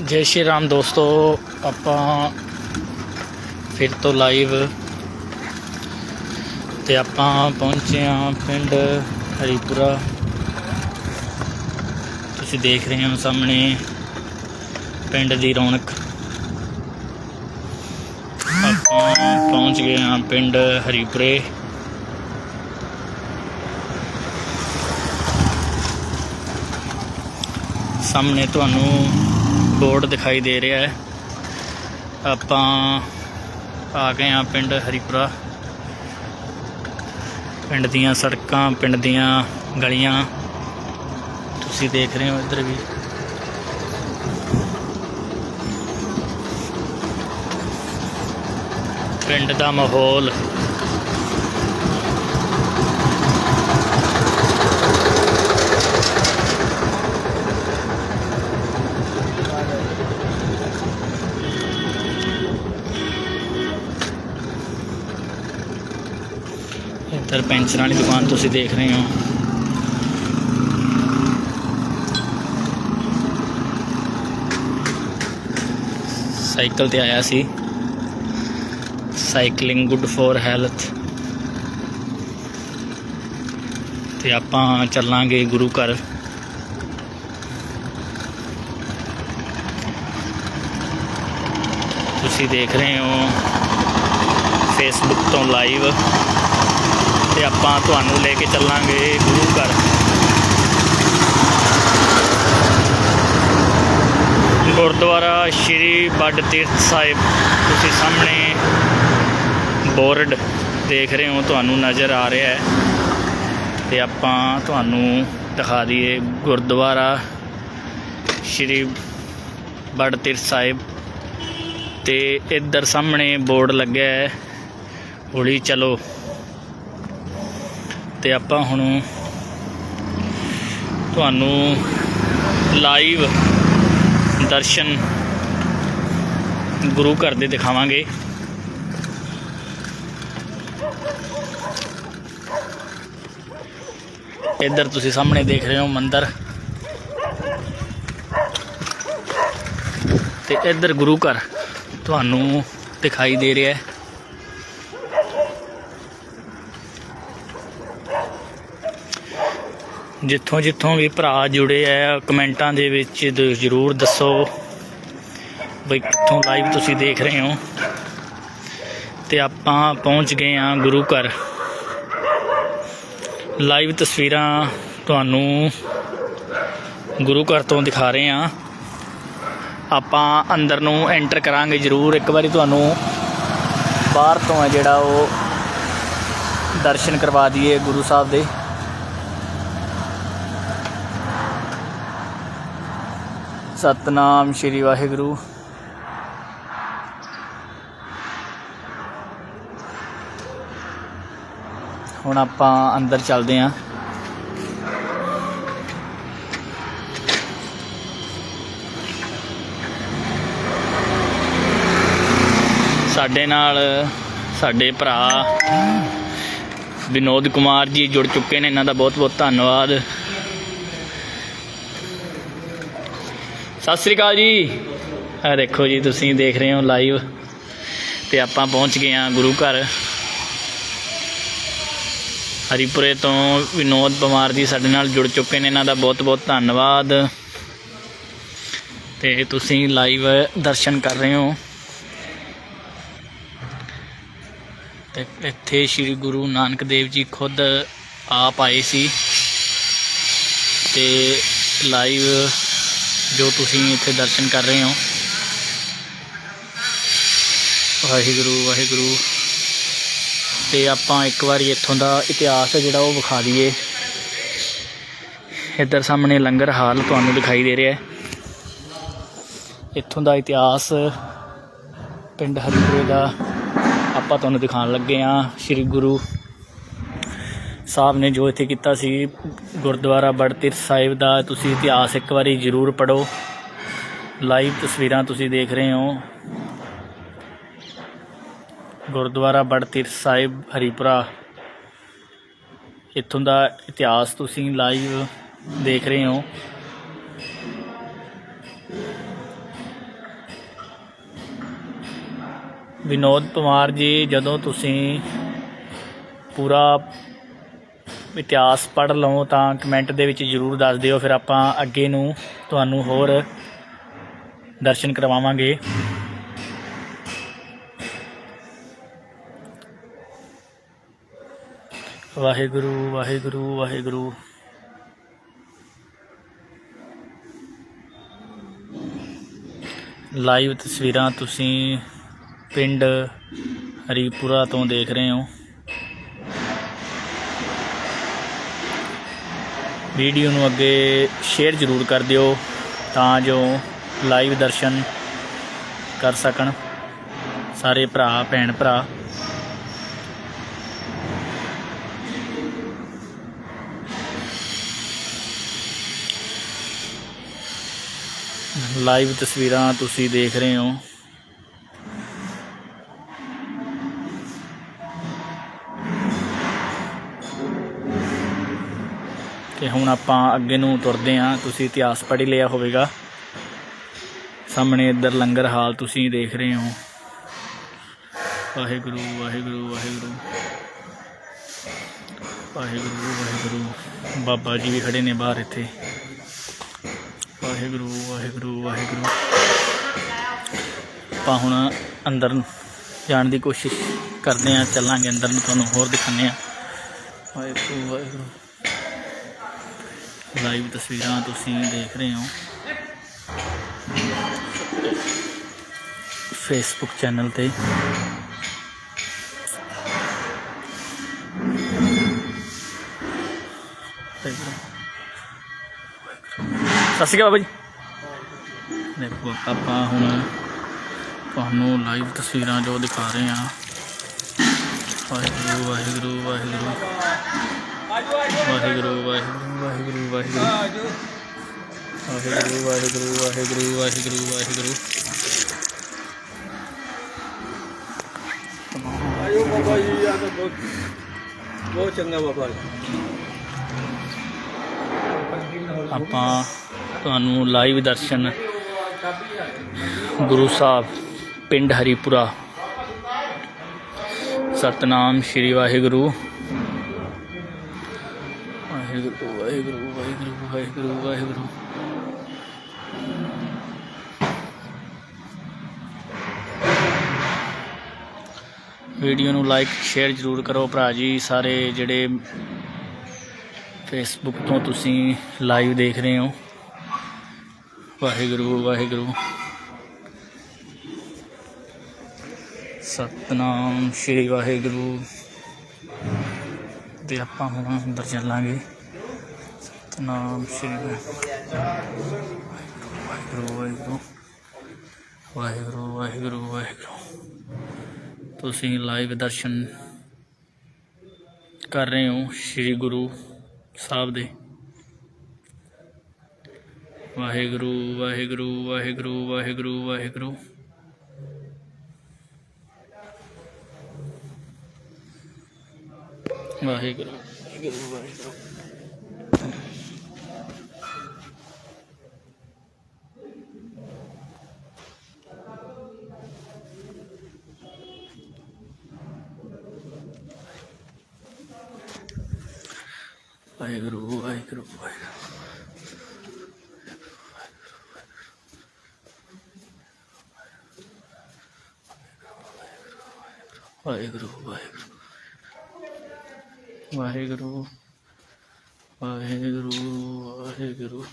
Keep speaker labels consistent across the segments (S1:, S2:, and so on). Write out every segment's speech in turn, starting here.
S1: ਜੈ ਸ਼੍ਰੀ ਰਾਮ ਦੋਸਤੋ, ਆਪਾਂ ਫਿਰ ਤੋਂ ਲਾਈਵ ਤੇ ਆਪਾਂ ਪਹੁੰਚੇ ਆ ਪਿੰਡ ਹਰੀਪੁਰਾ। ਤੁਸੀਂ ਦੇਖ ਰਹੇ ਹੋ ਸਾਹਮਣੇ ਪਿੰਡ ਦੀ ਰੌਣਕ। ਆਪਾਂ ਪਹੁੰਚ ਗਏ ਆ ਪਿੰਡ ਹਰੀਪੁਰੇ। ਸਾਹਮਣੇ ਤੁਹਾਨੂੰ ਬੋਰਡ ਦਿਖਾਈ ਦੇ ਰਿਹਾ ਹੈ। ਆਪਾਂ ਆ ਗਏ ਆ ਪਿੰਡ ਹਰੀਪੁਰਾ। ਪਿੰਡ ਦੀਆਂ ਸੜਕਾਂ, ਪਿੰਡ ਦੀਆਂ ਗਲੀਆਂ। ਤੁਸੀਂ ਦੇਖ ਰਹੇ ਹੋ ਇੱਧਰ ਵੀ। ਪਿੰਡ ਦਾ ਮਾਹੌਲ ਪੈਂਚਰਾਂ ਵਾਲੀ ਦੁਕਾਨ ਤੁਸੀਂ ਦੇਖ ਰਹੇ ਹੋ। ਸਾਈਕਲ ਤੇ ਆਇਆ ਸੀ। Cycling good for health. ਤੇ ਆਪਾਂ ਚੱਲਾਂਗੇ ਗੁਰੂ ਘਰ। ਤੁਸੀਂ ਦੇਖ ਰਹੇ ਹੋ ਫੇਸਬੁੱਕ ਤੋਂ ਲਾਈਵ ਤੇ ਆਪਾਂ ਤੁਹਾਨੂੰ ਲੈ ਕੇ ਚੱਲਾਂਗੇ ਗੁਰੂ ਘਰ। ਗੁਰਦੁਆਰਾ ਸ਼੍ਰੀ ਬੱਡ ਤੀਰਥ ਸਾਹਿਬ, ਤੁਸੀਂ ਸਾਹਮਣੇ ਬੋਰਡ ਦੇਖ ਰਹੇ ਹੋ, ਤੁਹਾਨੂੰ ਨਜ਼ਰ ਆ ਰਿਹਾ ਹੈ। ਤੇ ਆਪਾਂ ਤੁਹਾਨੂੰ ਦਿਖਾ ਦਈਏ ਗੁਰਦੁਆਰਾ ਸ਼੍ਰੀ ਬੱਡ ਤੀਰਥ ਸਾਹਿਬ। ਤੇ ਇੱਧਰ ਸਾਹਮਣੇ ਬੋਰਡ ਲੱਗਿਆ ਹੈ। ਹੌਲੀ ਚਲੋ। ਤੇ ਆਪਾਂ ਹੁਣ ਤੁਹਾਨੂੰ ਲਾਈਵ ਦਰਸ਼ਨ ਗੁਰੂ ਘਰ ਦੇ ਦਿਖਾਵਾਂਗੇ। ਇੱਧਰ ਤੁਸੀਂ ਸਾਹਮਣੇ ਦੇਖ ਰਹੇ ਹੋ ਮੰਦਿਰ। ਤੇ ਇੱਧਰ ਗੁਰੂ ਘਰ ਤੁਹਾਨੂੰ ਦਿਖਾਈ ਦੇ ਰਿਹਾ ਹੈ। ਜਿੱਥੋਂ ਜਿੱਥੋਂ ਵੀ ਭਰਾ ਜੁੜੇ ਆ, ਕਮੈਂਟਾਂ ਦੇ ਵਿੱਚ ਦ- ਜ਼ਰੂਰ ਦੱਸੋ ਬਈ ਕਿੱਥੋਂ ਲਾਈਵ ਤੁਸੀਂ ਦੇਖ ਰਹੇ ਹੋ। ਤੇ ਆਪਾਂ ਪਹੁੰਚ ਗਏ ਆ ਗੁਰੂ ਘਰ। ਲਾਈਵ ਤਸਵੀਰਾਂ ਤੁਹਾਨੂੰ ਗੁਰੂ ਘਰ ਤੋਂ ਦਿਖਾ ਰਹੇ ਆ ਆਪਾਂ ਅੰਦਰ ਨੂੰ ਐਂਟਰ ਕਰਾਂਗੇ ਜ਼ਰੂਰ। ਇੱਕ ਵਾਰੀ ਤੁਹਾਨੂੰ ਬਾਹਰ ਤੋਂ ਆ ਜਿਹੜਾ ਉਹ ਦਰਸ਼ਨ ਕਰਵਾ ਦਈਏ ਗੁਰੂ ਸਾਹਿਬ ਦੇ। ਸਤਨਾਮ ਸ਼੍ਰੀ ਵਾਹਿਗੁਰੂ। ਹੁਣ ਆਪਾਂ ਅੰਦਰ ਚੱਲਦੇ ਆਂ ਸਾਡੇ ਨਾਲ ਸਾਡੇ ਭਰਾ ਵਿਨੋਦ ਕੁਮਾਰ ਜੀ ਜੁੜ ਚੁੱਕੇ ਨੇ। ਇਹਨਾਂ ਦਾ ਬਹੁਤ ਬਹੁਤ ਧੰਨਵਾਦ। ਸਤਿ ਸ੍ਰੀ ਅਕਾਲ ਜੀ। ਆ ਦੇਖੋ ਜੀ, ਤੁਸੀਂ ਦੇਖ ਰਹੇ ਹੋ ਲਾਈਵ ਤੇ ਆਪਾਂ ਪਹੁੰਚ ਗਏ ਹਾਂ ਗੁਰੂ ਘਰ। ਹਰੀਪੁਰੇ ਤੋਂ ਵਿਨੋਦ ਪਵਾਰ ਜੀ ਸਾਡੇ ਨਾਲ ਜੁੜ ਚੁੱਕੇ ਨੇ, ਇਹਨਾਂ ਦਾ ਬਹੁਤ ਬਹੁਤ ਧੰਨਵਾਦ। ਤੇ ਤੁਸੀਂ ਲਾਈਵ ਦਰਸ਼ਨ ਕਰ ਰਹੇ ਹੋ। ਤੇ ਇੱਥੇ ਸ੍ਰੀ ਗੁਰੂ ਨਾਨਕ ਦੇਵ ਜੀ ਖੁਦ ਆਪ ਆਏ ਸੀ। ਤੇ ਲਾਈਵ ਜੋ ਤੁਸੀਂ ਇੱਥੇ ਦਰਸ਼ਨ ਕਰ ਰਹੇ ਹੋ। ਵਾਹਿਗੁਰੂ ਵਾਹਿਗੁਰੂ। ਤੇ ਆਪਾਂ ਇੱਕ ਵਾਰੀ ਇੱਥੋਂ ਦਾ ਇਤਿਹਾਸ ਹੈ ਜਿਹੜਾ ਉਹ ਵਿਖਾ ਦਈਏ। ਇੱਧਰ ਸਾਹਮਣੇ ਲੰਗਰ ਹਾਲ ਤੁਹਾਨੂੰ ਦਿਖਾਈ ਦੇ ਰਿਹਾ ਹੈ। ਇੱਥੋਂ ਦਾ ਇਤਿਹਾਸ ਪਿੰਡ ਹਰੀਪੁਰੇ ਦਾ ਆਪਾਂ ਤੁਹਾਨੂੰ ਦਿਖਾਉਣ ਲੱਗੇ ਆ ਸ੍ਰੀ ਗੁਰੂ ਸਾਹਿਬ ਨੇ ਜੋ ਇੱਥੇ ਕੀਤਾ ਸੀ, ਗੁਰਦੁਆਰਾ ਬੜਤਿਰ ਸਾਹਿਬ ਦਾ, ਤੁਸੀਂ ਇਤਿਹਾਸ ਇੱਕ ਵਾਰੀ ਜ਼ਰੂਰ ਪੜੋ ਲਾਈਵ ਤਸਵੀਰਾਂ ਤੁਸੀਂ ਦੇਖ ਰਹੇ ਹੋ। ਗੁਰਦੁਆਰਾ ਬੜਤਿਰ ਸਾਹਿਬ, ਹਰੀਪੁਰਾ। ਇੱਥੋਂ ਦਾ ਇਤਿਹਾਸ ਤੁਸੀਂ ਲਾਈਵ ਦੇਖ ਰਹੇ ਹੋ। ਵਿਨੋਦ ਕੁਮਾਰ ਜੀ, ਜਦੋਂ ਤੁਸੀਂ ਪੂਰਾ ਇਤਿਹਾਸ ਪੜ੍ਹ ਲਓ ਤਾਂ ਕਮੈਂਟ ਦੇ ਵਿੱਚ ਜਰੂਰ ਦੱਸ ਦਿਓ, ਫਿਰ ਆਪਾਂ ਅੱਗੇ ਨੂੰ ਤੁਹਾਨੂੰ ਹੋਰ ਦਰਸ਼ਨ ਕਰਵਾਵਾਂਗੇ। ਵਾਹਿਗੁਰੂ ਵਾਹਿਗੁਰੂ ਵਾਹਿਗੁਰੂ। ਲਾਈਵ ਤਸਵੀਰਾਂ ਤੁਸੀਂ ਪਿੰਡ ਹਰੀਪੁਰਾ ਤੋਂ ਦੇਖ ਰਹੇ ਹੋ। ਵੀਡੀਓ ਨੂੰ ਅੱਗੇ ਸ਼ੇਅਰ ਜ਼ਰੂਰ ਕਰ ਦਿਓ ਤਾਂ ਜੋ ਲਾਈਵ ਦਰਸ਼ਨ ਕਰ ਸਕਣ। ਸਾਰੇ ਭਰਾ, ਭੈਣ, ਭਰਾ। ਲਾਈਵ ਤਸਵੀਰਾਂ ਤੁਸੀਂ ਦੇਖ ਰਹੇ ਹੋ। ਤੇ ਹੁਣ ਆਪਾਂ ਅੱਗੇ ਨੂੰ ਤੁਰਦੇ ਹਾਂ। ਤੁਸੀਂ ਇਤਿਹਾਸ ਪੜ੍ਹ ਲਿਆ ਹੋਵੇਗਾ। ਸਾਹਮਣੇ ਇੱਧਰ ਲੰਗਰ ਹਾਲ ਤੁਸੀਂ ਦੇਖ ਰਹੇ ਹੋ। ਵਾਹਿਗੁਰੂ ਵਾਹਿਗੁਰੂ ਵਾਹਿਗੁਰੂ। ਵਾਹਿਗੁਰੂ ਵਾਹਿਗੁਰੂ। ਬਾਬਾ ਜੀ ਵੀ ਖੜੇ ਨੇ ਬਾਹਰ ਇੱਥੇ। ਵਾਹਿਗੁਰੂ ਵਾਹਿਗੁਰੂ ਵਾਹਿਗੁਰੂ। ਆਪਾਂ ਹੁਣ ਅੰਦਰ ਜਾਣ ਦੀ ਕੋਸ਼ਿਸ਼ ਕਰਦੇ ਹਾਂ। ਚੱਲਾਂਗੇ ਅੰਦਰ ਨੂੰ, ਤੁਹਾਨੂੰ ਹੋਰ ਦਿਖਾਉਂਦੇ ਹਾਂ। ਵਾਹਿਗੁਰੂ ਵਾਹਿਗੁਰੂ। ਲਾਈਵ ਤਸਵੀਰਾਂ ਤੁਸੀਂ ਦੇਖ ਰਹੇ ਹੋ। ਫੇਸਬੁੱਕ ਚੈਨਲ ਤੇ। ਸਤਿ ਸ਼੍ਰੀ ਅਕਾਲ ਬਾਬਾ ਜੀ। ਦੇਖੋ, ਆਪਾਂ ਹੁਣ ਤੁਹਾਨੂੰ ਲਾਈਵ ਤਸਵੀਰਾਂ ਜੋ ਦਿਖਾ ਰਹੇ ਹਾਂ। ਵਾਹਿਗੁਰੂ ਵਾਹਿਗੁਰੂ ਵਾਹਿਗੁਰੂ। ਵਾਹਿਗੁਰੂ ਵਾਹਿਗੁਰੂ ਵਾਹਿਗੁਰੂ। ਵਾਹਿਗੁਰੂ ਵਾਹਿਗੁਰੂ ਵਾਹਿਗੁਰੂ ਵਾਹਿਗੁਰੂ ਵਾਹਿਗੁਰੂ। ਵਾਹਿਗੁਰੂ
S2: ਆਇਓ ਬਾਬਾ ਜੀ ਆ ਤਾਂ ਬਹੁਤ ਬਹੁਤ ਚੰਗਾ ਬਾਬਾ
S1: ਆਪਾਂ ਤੁਹਾਨੂੰ ਲਾਈਵ ਦਰਸ਼ਨ ਗੁਰੂ ਸਾਹਿਬ ਪਿੰਡ ਹਰੀਪੁਰਾ। ਸਤਨਾਮ ਸ਼੍ਰੀ ਵਾਹਿਗੁਰੂ। ਵਾਹਿਗੁਰੂ ਵਾਹਿਗੁਰੂ ਵਾਹਿਗੁਰੂ ਵਾਹਿਗੁਰੂ ਵਾਹਿਗੁਰੂ। ਵੀਡੀਓ ਨੂੰ ਲਾਈਕ ਸ਼ੇਅਰ ਜ਼ਰੂਰ ਕਰੋ ਭਰਾ ਜੀ। ਸਾਰੇ ਜਿਹੜੇ ਫੇਸਬੁੱਕ ਤੋਂ ਤੁਸੀਂ ਲਾਈਵ ਦੇਖ ਰਹੇ ਹੋ। ਵਾਹਿਗੁਰੂ ਵਾਹਿਗੁਰੂ। ਸਤਨਾਮ ਸ਼੍ਰੀ ਵਾਹਿਗੁਰੂ। ਤੇ ਆਪਾਂ ਹੁਣ ਅੰਦਰ ਚੱਲਾਂਗੇ। ਸਤਨਾਮ ਸ਼੍ਰੀ ਵਾਹਿਗੁਰੂ ਵਾਹਿਗੁਰੂ ਵਾਹਿਗੁਰੂ ਵਾਹਿਗੁਰੂ ਵਾਹਿਗੁਰੂ। ਤੁਸੀਂ ਲਾਈਵ ਦਰਸ਼ਨ ਕਰ ਰਹੇ ਹੋ ਸ਼੍ਰੀ ਗੁਰੂ ਸਾਹਿਬ ਦੇ। ਵਾਹਿਗੁਰੂ ਵਾਹਿਗੁਰੂ ਵਾਹਿਗੁਰੂ ਵਾਹਿਗੁਰੂ ਵਾਹਿਗੁਰੂ ਵਾਹਿਗੁਰੂ ਵਾਹਿਗੁਰੂ। ਵਾਹਿਗੁਰੂ ਵਾਹਿਗੁਰੂ। ਵਾਹਿਗੁਰੂ ਵਾਹਿਗੁਰੂ। ਵਾਹਿਗੁਰੂ ਵਾਹਿਗੁਰੂ ਵਾਹਿਗੁਰੂ।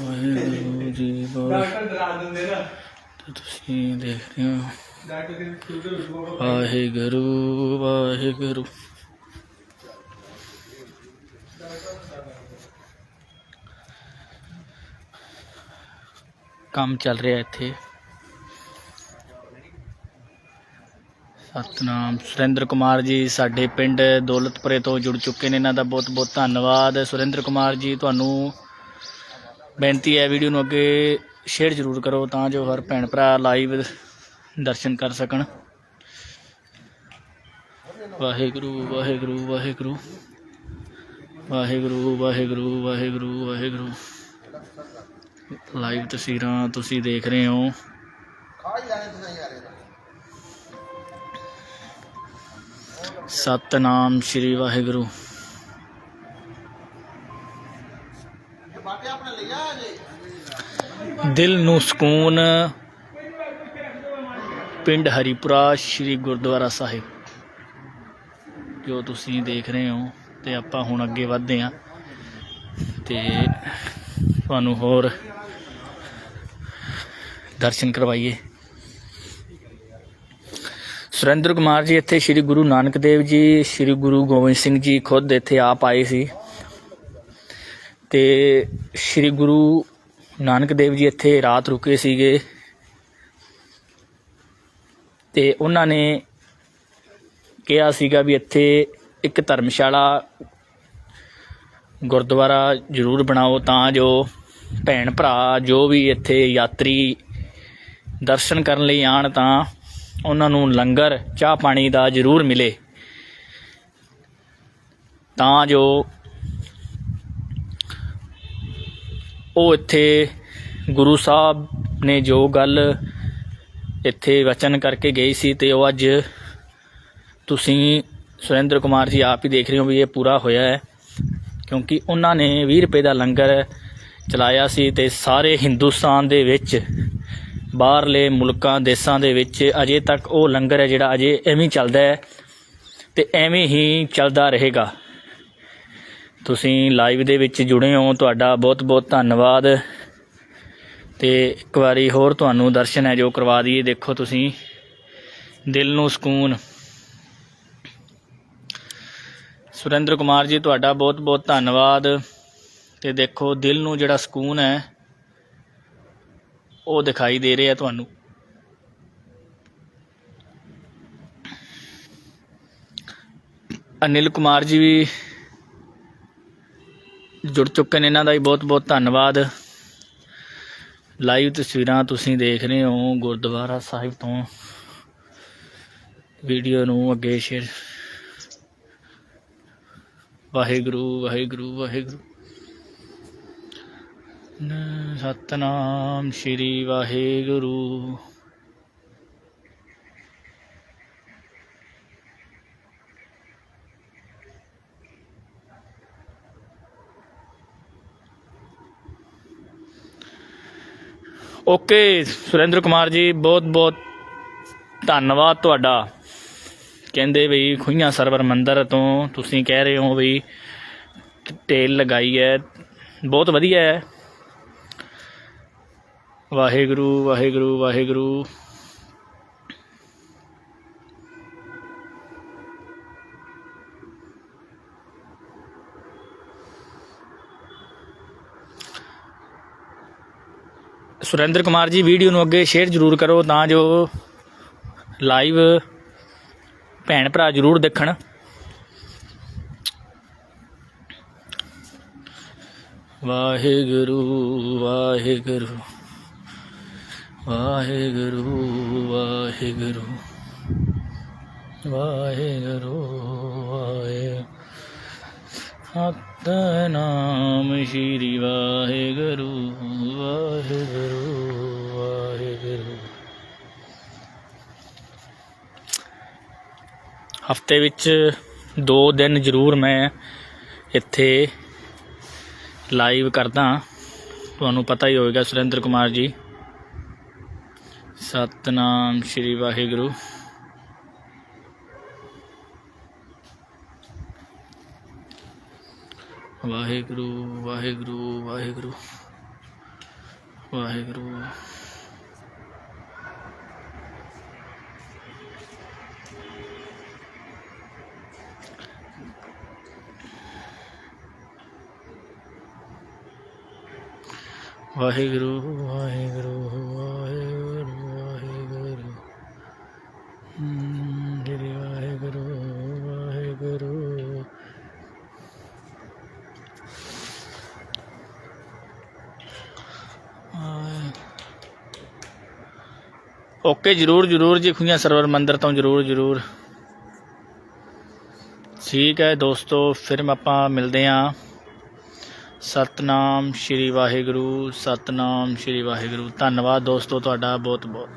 S1: ਵਾਹਿਗੁਰੂ ਜੀ ਵਾਹਿਗੁਰੂ ਤੁਸੀਂ ਦੇਖ ਰਹੇ ਹੋ ਵਾਹਿਗੁਰੂ ਵਾਹਿਗੁਰੂ। ਕੰਮ ਚੱਲ ਰਿਹਾ ਇੱਥੇ। ਸਤਨਾਮ ਸੁਰਿੰਦਰ ਕੁਮਾਰ ਜੀ ਸਾਡੇ ਪਿੰਡ ਦੌਲਤਪੁਰੇ ਤੋਂ ਜੁੜ ਚੁੱਕੇ ਨੇ। ਇਹਨਾਂ ਦਾ ਬਹੁਤ ਬਹੁਤ ਧੰਨਵਾਦ। ਸੁਰਿੰਦਰ ਕੁਮਾਰ ਜੀ, ਤੁਹਾਨੂੰ ਬੇਨਤੀ ਹੈ ਵੀਡੀਓ ਨੂੰ ਅੱਗੇ ਸ਼ੇਅਰ ਜ਼ਰੂਰ ਕਰੋ ਤਾਂ ਜੋ ਹਰ ਭੈਣ ਭਰਾ ਲਾਈਵ ਦਰਸ਼ਨ ਕਰ ਸਕਣ। ਵਾਹਿਗੁਰੂ ਵਾਹਿਗੁਰੂ ਵਾਹਿਗੁਰੂ। ਵਾਹਿਗੁਰੂ ਵਾਹਿਗੁਰੂ ਵਾਹਿਗੁਰੂ। ਵਾਹਿਗੁਰੂ ਲਾਈਵ ਤਸਵੀਰਾਂ ਤੁਸੀਂ ਦੇਖ ਰਹੇ ਹੋ। ਸਤਨਾਮ ਸ੍ਰੀ ਵਾਹਿਗੁਰੂ। ਦਿਲ ਨੂੰ ਸਕੂਨ, ਪਿੰਡ ਹਰੀਪੁਰਾ ਸ੍ਰੀ ਗੁਰਦੁਆਰਾ ਸਾਹਿਬ। ਜੋ ਤੁਸੀਂ ਦੇਖ ਰਹੇ ਹੋ ਤੇ ਆਪਾਂ ਹੁਣ ਅੱਗੇ ਵਧਦੇ ਹਾਂ ਤੇ ਤੁਹਾਨੂੰ ਹੋਰ ਦਰਸ਼ਨ ਕਰਵਾਈਏ। ਸੁਰਿੰਦਰ ਕੁਮਾਰ ਜੀ, ਇੱਥੇ ਸ੍ਰੀ ਗੁਰੂ ਨਾਨਕ ਦੇਵ ਜੀ, ਸ੍ਰੀ ਗੁਰੂ ਗੋਬਿੰਦ ਸਿੰਘ ਜੀ ਖੁਦ ਇੱਥੇ ਆਪ ਆਏ ਸੀ। ਤੇ ਸ੍ਰੀ ਗੁਰੂ ਨਾਨਕ ਦੇਵ ਜੀ ਇੱਥੇ ਰਾਤ ਰੁਕੇ ਸੀਗੇ। ਤੇ ਉਹਨਾਂ ਨੇ ਕਿਹਾ ਸੀਗਾ ਵੀ ਇੱਥੇ ਇੱਕ ਧਰਮਸ਼ਾਲਾ ਗੁਰਦੁਆਰਾ ਜ਼ਰੂਰ ਬਣਾਓ, ਤਾਂ ਜੋ ਭੈਣ ਭਰਾ ਜੋ ਵੀ ਇੱਥੇ ਯਾਤਰੀ ਦਰਸ਼ਨ ਕਰਨ ਲਈ ਆਣ ਤਾਂ ਉਹਨਾਂ ਨੂੰ ਲੰਗਰ, ਚਾਹ ਪਾਣੀ ਦਾ ਜ਼ਰੂਰ ਮਿਲੇ। ਤਾਂ ਜੋ ਉਹ ਇੱਥੇ ਗੁਰੂ ਸਾਹਿਬ ਨੇ ਜੋ ਗੱਲ ਇੱਥੇ ਵਚਨ ਕਰਕੇ ਗਈ ਸੀ ਤੇ ਉਹ ਅੱਜ ਤੁਸੀਂ ਸੁਰਿੰਦਰ ਕੁਮਾਰ ਜੀ ਆਪ ਹੀ ਦੇਖ ਰਹੇ ਹੋ ਵੀ ਇਹ ਪੂਰਾ ਹੋਇਆ ਹੈ, ਕਿਉਂਕਿ ਉਹਨਾਂ ਨੇ 20 ਰੁਪਏ ਦਾ ਲੰਗਰ ਚਲਾਇਆ ਸੀ ਤੇ ਸਾਰੇ ਹਿੰਦੁਸਤਾਨ ਦੇ ਵਿੱਚ ਬਾਹਰਲੇ ਮੁਲਕਾਂ, ਦੇਸ਼ਾਂ ਦੇ ਵਿੱਚ ਅਜੇ ਤੱਕ ਉਹ ਲੰਗਰ ਹੈ ਜਿਹੜਾ ਅਜੇ ਐਵੇਂ ਚੱਲਦਾ ਹੈ ਤੇ ਐਵੇਂ ਹੀ ਚੱਲਦਾ ਰਹੇਗਾ। ਤੁਸੀਂ ਲਾਈਵ ਦੇ ਵਿੱਚ ਜੁੜੇ ਹੋ, ਤੁਹਾਡਾ ਬਹੁਤ ਬਹੁਤ ਧੰਨਵਾਦ। ਤੇ ਇੱਕ ਵਾਰੀ ਹੋਰ ਤੁਹਾਨੂੰ ਦਰਸ਼ਨ ਹੈ ਜੋ ਕਰਵਾ ਦਈਏ। ਦੇਖੋ ਤੁਸੀਂ, ਦਿਲ ਨੂੰ ਸਕੂਨ। ਸੁਰਿੰਦਰ ਕੁਮਾਰ ਜੀ, ਤੁਹਾਡਾ ਬਹੁਤ ਬਹੁਤ ਧੰਨਵਾਦ। ਤੇ ਦੇਖੋ, ਦਿਲ ਨੂੰ ਜਿਹੜਾ ਸਕੂਨ ਹੈ ਉਹ ਦਿਖਾਈ ਦੇ ਰਿਹਾ ਤੁਹਾਨੂੰ। ਅਨਿਲ ਕੁਮਾਰ ਜੀ ਵੀ ਜੁੜ ਚੁੱਕੇ ਨੇ, ਇਹਨਾਂ ਦਾ ਵੀ ਬਹੁਤ ਬਹੁਤ ਧੰਨਵਾਦ। ਲਾਈਵ ਤਸਵੀਰਾਂ ਤੁਸੀਂ ਦੇਖ ਰਹੇ ਹੋ, ਗੁਰਦੁਆਰਾ ਸਾਹਿਬ ਤੋਂ। ਵੀਡੀਓ ਨੂੰ ਅੱਗੇ ਸ਼ੇਅਰ। ਵਾਹਿਗੁਰੂ ਵਾਹਿਗੁਰੂ ਵਾਹਿਗੁਰੂ। ਸਤਨਾਮ ਸ੍ਰੀ ਵਾਹਿਗੁਰੂ। ਓਕੇ, ਸੁਰਿੰਦਰ ਕੁਮਾਰ ਜੀ ਬਹੁਤ ਬਹੁਤ ਧੰਨਵਾਦ ਤੁਹਾਡਾ। ਕਹਿੰਦੇ ਵੀ ਖੁਈਆਂ ਸਰਵਰ ਮੰਦਰ ਤੋਂ ਤੁਸੀਂ ਕਹਿ ਰਹੇ ਹੋ ਵੀ ਟੇਲ ਲਗਾਈ ਹੈ। ਬਹੁਤ ਵਧੀਆ ਹੈ। ਵਾਹਿਗੁਰੂ ਵਾਹਿਗੁਰੂ ਵਾਹਿਗੁਰੂ। ਸੁਰਿੰਦਰ ਕੁਮਾਰ ਜੀ, ਵੀਡੀਓ ਨੂੰ ਅੱਗੇ ਸ਼ੇਅਰ ਜ਼ਰੂਰ ਕਰੋ ਤਾਂ ਜੋ ਲਾਈਵ ਭੈਣ ਭਰਾ ਜ਼ਰੂਰ ਦੇਖਣ। ਵਾਹਿਗੁਰੂ ਵਾਹਿਗੁਰੂ। ਵਾਹਿਗੁਰੂ ਵਾਹਿਗੁਰੂ ਵਾਹਿਗੁਰੂ, ਵਾਹਿ ਸਤਨਾਮ ਸ਼੍ਰੀ ਵਾਹਿਗੁਰੂ ਵਾਹਿਗੁਰੂ ਵਾਹਿਗੁਰੂ। ਹਫ਼ਤੇ ਵਿੱਚ ਦੋ ਦਿਨ ਜ਼ਰੂਰ ਮੈਂ ਇੱਥੇ ਲਾਈਵ ਕਰਦਾ। ਤੁਹਾਨੂੰ ਪਤਾ ਹੀ ਹੋਵੇਗਾ ਸੁਰਿੰਦਰ ਕੁਮਾਰ ਜੀ। ਸਤਨਾਮ ਸ਼੍ਰੀ ਵਾਹਿਗੁਰੂ ਵਾਹਿਗੁਰੂ ਵਾਹਿਗੁਰੂ ਵਾਹਿਗੁਰੂ ਵਾਹਿਗੁਰੂ ਵਾਹਿਗੁਰੂ ਵਾਹਿਗੁਰੂ ਓਕੇ, ਜਰੂਰ ਜਰੂਰ ਜੀ, ਖੁਈਆਂ ਸਰਵਰ ਮੰਦਰ ਤੋਂ ਜਰੂਰ ਜਰੂਰ। ਠੀਕ ਹੈ ਦੋਸਤੋ, ਫਿਰ ਆਪਾਂ ਮਿਲਦੇ ਹਾਂ। ਸਤਨਾਮ ਸ਼੍ਰੀ ਵਾਹਿਗੁਰੂ, ਸਤਨਾਮ ਸ਼੍ਰੀ ਵਾਹਿਗੁਰੂ। ਧੰਨਵਾਦ ਦੋਸਤੋ ਤੁਹਾਡਾ ਬਹੁਤ ਬਹੁਤ